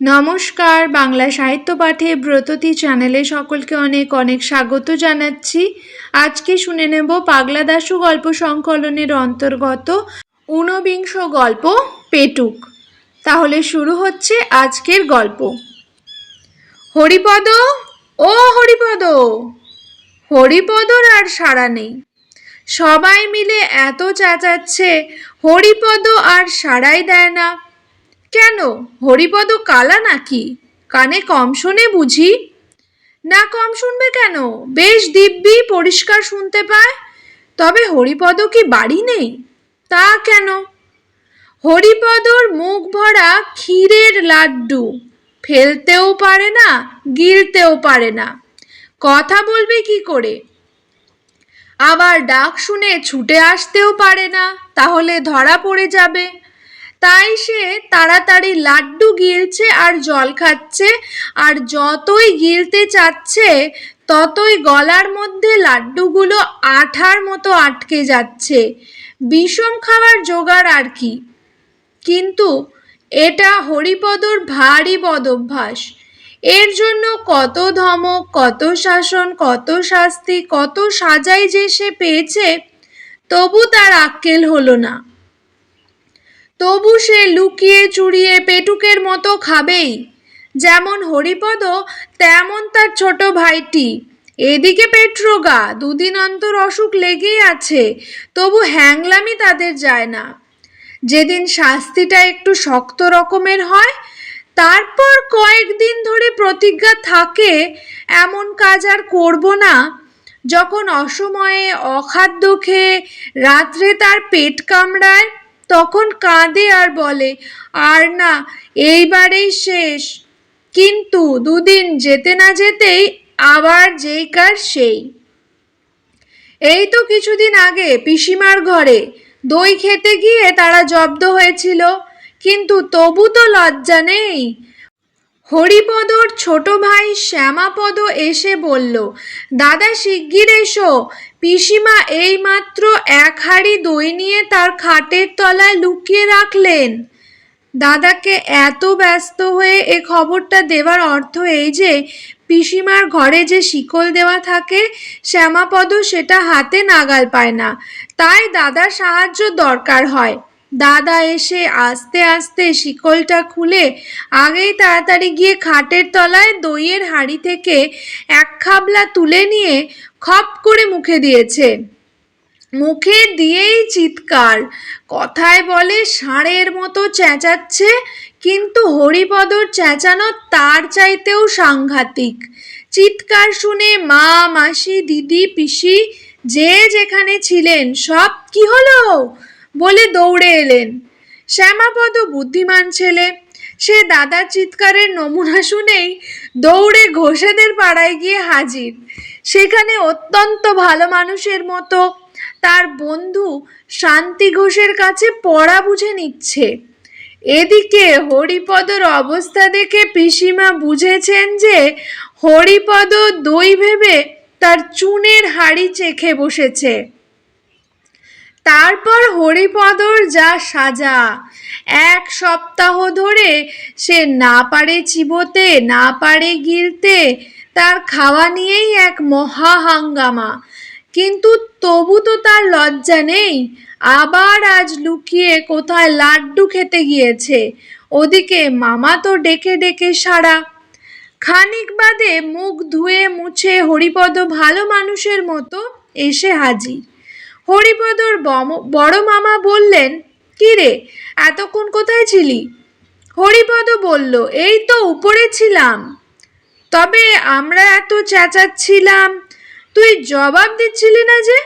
নমস্কার, বাংলা সাহিত্য পাঠে ব্রততী চ্যানেলে সকলকে অনেক অনেক স্বাগত জানাচ্ছি। আজকে শুনে নেব পাগলা দাশু গল্প সংকলনের অন্তর্গত ঊনবিংশ গল্প পেটুক। তাহলে শুরু হচ্ছে আজকের গল্প। হরিপদ, ও হরিপদ! হরিপদর আর সাড়া নেই। সবাই মিলে এত চেঁচাচ্ছে, হরিপদ আর সাড়াই দেয় না। কেন? হরিপদ কালা নাকি? কানে কম শোনে বুঝি। না কম শুনবে কেন? বেশ দিব্যি পরিষ্কার শুনতে পায়। তবে হরিপদ কি বাড়ি নেই? তা কেন? হরিপদর মুখ ভরা ক্ষীরের লাড্ডু। ফেলতেও পারে না, গিলতেও পারে না। কথা বলবে কি করে? আবার ডাক শুনে ছুটে আসতেও পারে না, তাহলে ধরা পড়ে যাবে। তাই সে তাড়াতাড়ি লাড্ডু গিলছে আর জল খাচ্ছে, আর যতই গিলতে চাচ্ছে, ততই গলার মধ্যে লাড্ডুগুলো আঠার মতো আটকে যাচ্ছে। বিষম খাবার জোগাড় আর কি। কিন্তু এটা হরিপদর ভারী বদভ্যাস। এর জন্য কত ধমক, কত শাসন, কত শাস্তি, কত সাজাই যে সে পেয়েছে, তবু তার আক্কেল হলো না। তবু সে লুকিয়ে চুরিয়ে পেটুকের মতো খাবেই। যেমন হরিপদ, তেমন তার ছোট ভাইটি। এদিকে পেট্রোগা দুদিন অন্তর অসুখ লেগেই আছে, তবু হ্যাংলামি তাদের যায় না। যেদিন শাস্তিটা একটু শক্ত রকমের হয়, তারপর কয়েকদিন ধরে প্রতিজ্ঞা থাকে, এমন কাজ আর করব না। যখন অসময়ে অখাদ্য খেয়ে রাত্রে তার পেট কামড়ায় তখন কাঁদে আর বলে, আর না, এইবারেই শেষ। কিন্তু দুদিন যেতে না যেতেই আবার যেই কার সেই। এই তো কিছুদিন আগে পিসিমার ঘরে দই খেতে গিয়ে তারা জব্দ হয়েছিল, কিন্তু তবু তো লজ্জা নেই। হরিপদর ছোট ভাই শ্যামাপদ এসে বলল, দাদা, শিগগির এসো। পিসিমা এইমাত্র এক হাঁড়ি দই নিয়ে তার খাটের তলায় লুকিয়ে রাখলেন। দাদাকে এত ব্যস্ত হয়ে এ খবরটা দেওয়ার অর্থ এই যে, পিসিমার ঘরে যে শিকল দেওয়া থাকে শ্যামাপদ সেটা হাতে নাগাল পায় না। তাই দাদার সাহায্য দরকার হয়। দাদা এসে আস্তে আস্তে শিকলটা খুলে আগেই তাড়াতাড়ি গিয়ে খাটের তলায় দইয়ের হাঁড়ি থেকে এক খাবলা তুলে নিয়ে খপ করে মুখে দিয়েছে। মুখে দিয়েই চিৎকার। কথায় বলে ষাঁড়ের মতো চেঁচাচ্ছে, কিন্তু হরিপদর চেঁচানো তার চাইতেও সাংঘাতিক। চিৎকার শুনে মা, মাসি, দিদি, পিসি যে যেখানে ছিলেন সব কি হলো? বলে দৌড়ে এলেন। শ্যামাপদ বুদ্ধিমান ছেলে, সে দাদার চিৎকারের নমুনা শুনেই দৌড়ে ঘোষেদের পাড়ায় গিয়ে হাজির। সেখানে অত্যন্ত ভালো মানুষের মতো তার বন্ধু শান্তি ঘোষের কাছে পড়া বুঝে নিচ্ছে। এদিকে হরিপদর অবস্থা দেখে পিসিমা বুঝেছেন যে হরিপদ দই ভেবে তার চুনের হাড়ি চেখে বসেছে। তারপর হরিপদর যা সাজা। এক সপ্তাহ ধরে সে না পারে চিবোতে, না পারে গিলতে, তার খাওয়া নিয়েই এক মহা হাঙ্গামা। কিন্তু তবু তো তার লজ্জা নেই। আবার আজ লুকিয়ে কোথায় লাড্ডু খেতে গিয়েছে। ওদিকে মামা তো ডেকে ডেকে সারা। খানিক বাদে মুখ ধুয়ে মুছে হরিপদ ভালো মানুষের মতো এসে হাজির। হরিপদর বড় মামা বললেন, কি রে, এতক্ষণ কোথায় ছিলি? হরিপদ বলল, এই তো উপরে ছিলাম। তবে আমরা এত চেঁচাচ্ছিলাম, তুই জবাব দিচ্ছিলি না যে?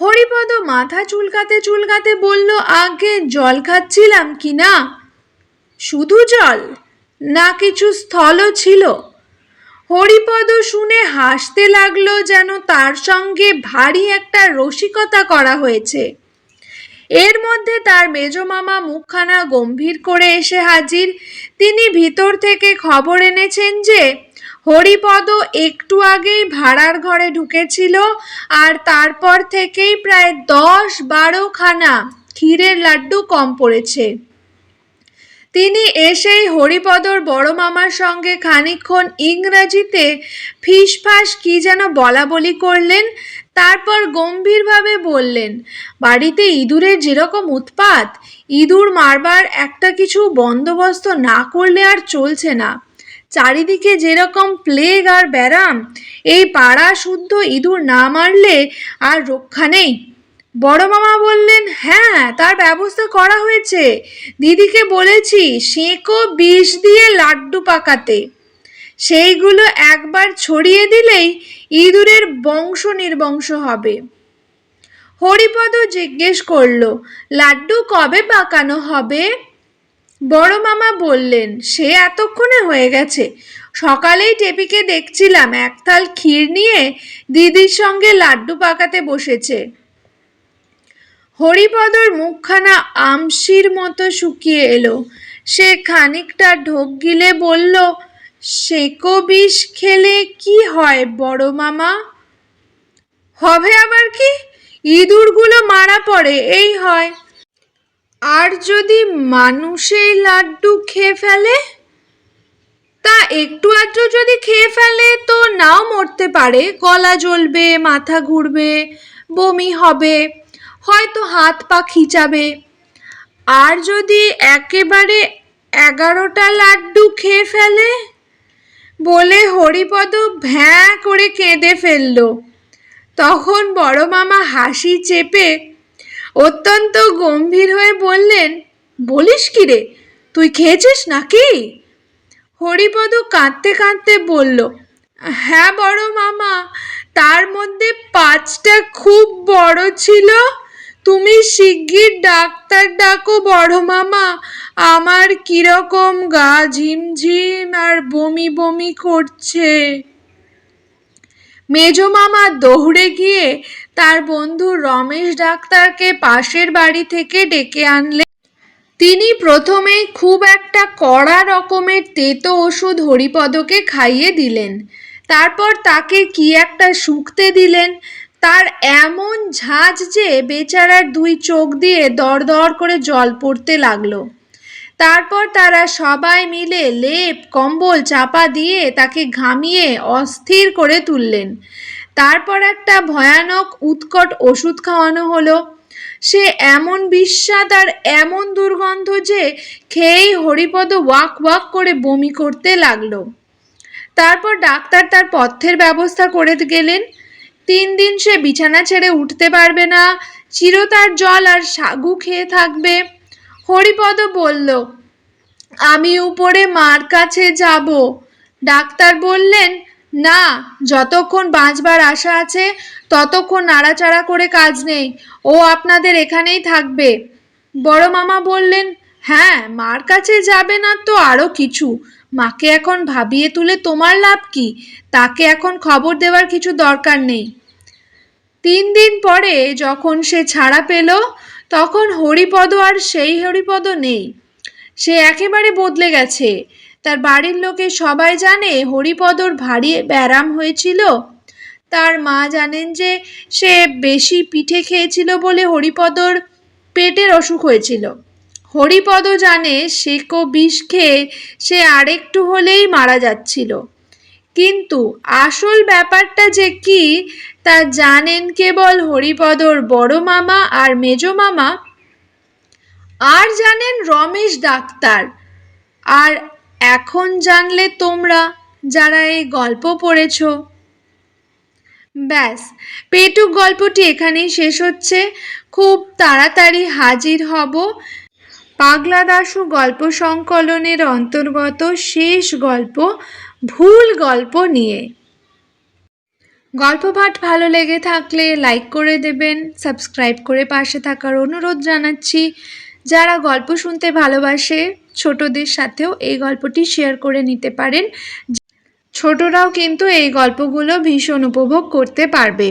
হরিপদ মাথা চুলকাতে চুলকাতে বলল, আগে জল খাচ্ছিলাম কি না? শুধু জল? না কিছু স্থলও ছিল? হরিপদ শুনে হাসতে লাগল যেন তার সঙ্গে ভারী একটা রসিকতা করা হয়েছে। এর মধ্যে তার মেজমামা মুখখানা গম্ভীর করে এসে হাজির। তিনি ভিতর থেকে খবর এনেছেন যে, হরিপদ একটু আগেই ভাড়ার ঘরে ঢুকেছিল আর তারপর থেকেই প্রায় দশ বারো খানা ক্ষীরের লাড্ডু কম পড়েছে। তিনি এসেই হরিপদর বড় মামার সঙ্গে খানিকক্ষণ ইংরাজিতে ফিসফাস কি যেন বলা বলি করলেন, তারপর গম্ভীরভাবে বললেন, বাড়িতে ইঁদুরের যেরকম উৎপাত, ইঁদুর মারবার একটা কিছু বন্দোবস্ত না করলে আর চলছে না। চারিদিকে যেরকম প্লেগ আর ব্যারাম, এই পাড়া শুদ্ধ ইঁদুর না মারলে আর রক্ষা নেই। বড় মামা বললেন হ্যাঁ তার ব্যবস্থা করা হয়েছে। দিদিকে বলেছি, সেঁকো বিষ দিয়ে লাড্ডু পাকাতে। সেইগুলো একবার ছড়িয়ে দিলেই ইঁদুরের বংশ নির্বংশ হবে। হরিপদ জিজ্ঞেস করল, লাড্ডু কবে পাকানো হবে? বড় মামা বললেন, সে এতক্ষণে হয়ে গেছে। সকালেই টেপিকে দেখছিলাম এক থাল ক্ষীর নিয়ে দিদির সঙ্গে লাড্ডু পাকাতে বসেছে। হরিপদর মুখখানা আমশির মতো শুকিয়ে এলো। সে খানিকটা ঢোক গিলে বলল সেকো বিষ খেলে কি হয় বড় মামা? হবে আবার কি? ইঁদুরগুলো মারা পড়ে, এই হয়। আর যদি মানুষেই লাড্ডু খেয়ে ফেলে? তা একটু আধটু যদি খেয়ে ফেলে তো নাও মরতে পারে, গলা জ্বলবে, মাথা ঘুরবে, বমি হবে। হয়তো হাত পা খিচাবে। আর যদি একেবারে এগারোটা লাড্ডু খেয়ে ফেলে, বলে হরিপদ ভ্যাঁ করে কেঁদে ফেলল। তখন বড় মামা হাসি চেপে অত্যন্ত গম্ভীর হয়ে বললেন, বলিস কি রে, তুই খেয়েছিস নাকি? হরিপদ কাঁদতে কাঁদতে বলল হ্যাঁ বড় মামা, তার মধ্যে পাঁচটা খুব বড় ছিল। তুমি শিগগির ডাক্তার ডাকো, বড় মামা। আমার কীরকম গা ঝিমঝিম আর বমি বমি করছে। মেজ মামা দৌড়ে গিয়ে তার বন্ধু রমেশ ডাক্তারকে পাশের বাড়ি থেকে ডেকে আনলেন তিনি প্রথমেই খুব একটা কড়া রকমের তেতো ওষুধ হরিপদকে খাইয়ে দিলেন। তারপর তাকে কি একটা শুকতে দিলেন তার এমন ঝাঁজ যে বেচারার দুই চোখ দিয়ে দর দর করে জল পড়তে লাগল। তারপর তারা সবাই মিলে লেপ, কম্বল চাপা দিয়ে তাকে ঘামিয়ে অস্থির করে তুললেন। তারপর একটা ভয়ানক উৎকট ওষুধ খাওয়ানো হলো। সে এমন বিস্বাদ আর এমন দুর্গন্ধ যে খেয়েই হরিপদ ওয়াক ওয়াক করে বমি করতে লাগল। তারপর ডাক্তার তার পথ্যের ব্যবস্থা করে গেলেন। তিন দিন সে বিছানা ছেড়ে উঠতে পারবে না। চিরতার জল আর সাগু খেয়ে থাকবে। হরিপদ বলল, আমি উপরে মার কাছে যাব। ডাক্তার বললেন, না, যতক্ষণ বাঁচবার আশা আছে, ততক্ষণ নাড়াচাড়া করে কাজ নেই। ও আপনাদের এখানেই থাকবে। বড় মামা বললেন হ্যাঁ মার কাছে যাবে না তো আরও কিছু। মাকে এখন ভাবিয়ে তুলে তোমার লাভ কি? তাকে এখন খবর দেওয়ার কিছু দরকার নেই। তিন দিন পরে যখন সে ছাড়া পেল, তখন হরিপদ আর সেই হরিপদ নেই। সে একেবারে বদলে গেছে। তার বাড়ির লোকে সবাই জানে হরিপদর ভারী ব্যারাম হয়েছিল। তার মা জানেন যে সে বেশি পিঠে খেয়েছিল বলে হরিপদর পেটের অসুখ হয়েছিল। হরিপদ জানে সেকো বিষ খেয়ে সে আরেকটু হলেই মারা যাচ্ছিল। কিন্তু আসল ব্যাপারটা যে কি, তা জানেন কেবল হরিপদর বড় মামা আর মেজ মামা? আর জানেন রমেশ ডাক্তার। আর এখন জানলে তোমরা যারা এই গল্প পড়েছ। ব্যাস, পেটুক গল্পটি এখানেই শেষ হচ্ছে। খুব তাড়াতাড়ি হাজির হব। পাগলা দাশু গল্প সংকলনের অন্তর্গত শেষ গল্প ভুল গল্প নিয়ে। গল্প পাঠ ভালো লেগে থাকলে লাইক করে দেবেন সাবস্ক্রাইব করে পাশে থাকার অনুরোধ জানাচ্ছি। যারা গল্প শুনতে ভালোবাসে, ছোটদের সাথেও এই গল্পটি শেয়ার করে নিতে পারেন। ছোটরাও কিন্তু এই গল্পগুলো ভীষণ উপভোগ করতে পারবে।